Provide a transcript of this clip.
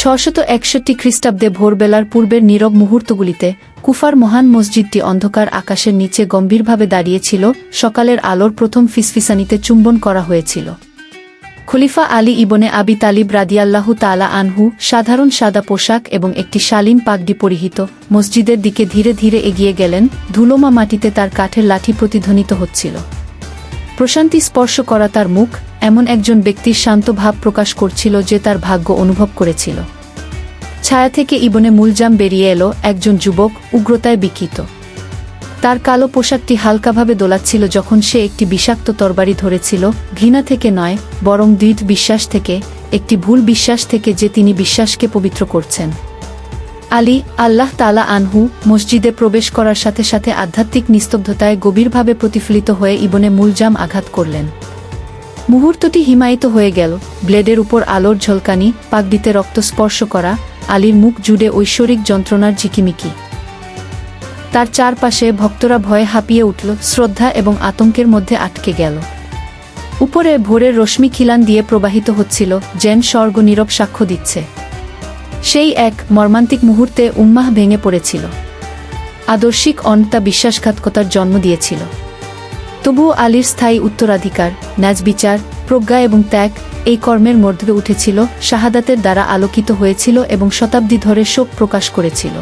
ছশত একষট্টি খ্রিস্টাব্দে ভোরবেলার পূর্বের নীরব মুহূর্তগুলিতে কুফার মহান মসজিদটি অন্ধকার আকাশের নিচে গম্ভীরভাবে দাঁড়িয়েছিল, সকালের আলোর প্রথম ফিসফিসানিতে চুম্বন করা হয়েছিল। খলিফা আলী ইবনে আবি তালিব রাদিয়াল্লাহু তালা আনহু সাধারণ সাদা পোশাক এবং একটি শালীন পাগডি পরিহিত মসজিদের দিকে ধীরে ধীরে এগিয়ে গেলেন, ধুলোমা মাটিতে তার কাঠের লাঠি প্রতিধ্বনিত হচ্ছিল। প্রশান্তি স্পর্শ করা তার মুখ এমন একজন ব্যক্তির শান্ত ভাব প্রকাশ করছিল যে তার ভাগ্য অনুভব করেছিল। ছায়া থেকে ইবনে মুলজাম বেরিয়ে এলো একজন যুবক উগ্রতায় বিকিত। তার কালো পোশাকটি হালকাভাবে দোলাচ্ছিল যখন সে একটি বিষাক্ত তরবারি ধরেছিল, ঘৃণা থেকে নয়, বরং দৃঢ় বিশ্বাস থেকে, একটি ভুল বিশ্বাস থেকে যে তিনি বিশ্বাসকে পবিত্র করছেন। আলী, আল্লাহ তালা আনহু, মসজিদে প্রবেশ করার সাথে সাথে আধ্যাত্মিক নিস্তব্ধতায় গভীরভাবে প্রতিফলিত হয়ে ইবনে মুলজাম আঘাত করলেন। মুহূর্তটি হিমায়িত হয়ে গেল। ব্লেডের উপর আলোর ঝলকানি, পাগড়িতে রক্ত স্পর্শ করা, আলীর মুখ জুড়ে ঐশ্বরিক যন্ত্রণার ঝিকিমিকি। তার চারপাশে ভক্তরা ভয়ে হাঁপিয়ে উঠল, শ্রদ্ধা এবং আতঙ্কের মধ্যে আটকে গেল। উপরে ভোরের রশ্মি খিলান দিয়ে প্রবাহিত হচ্ছিল, যেন স্বর্গ নীরব সাক্ষ্য দিচ্ছে। সেই এক মর্মান্তিক মুহূর্তে উম্মাহ ভেঙে পড়েছিল। আদর্শিক অন্তা বিশ্বাসঘাতকতার জন্ম দিয়েছিল। তবুও আলীর স্থায়ী উত্তরাধিকার, ন্যাজ বিচার, প্রজ্ঞা এবং ত্যাগ এই কর্মের মধ্যে উঠেছিল, শাহাদাতের দ্বারা আলোকিত হয়েছিল এবং শতাব্দী ধরে শোক প্রকাশ করেছিল।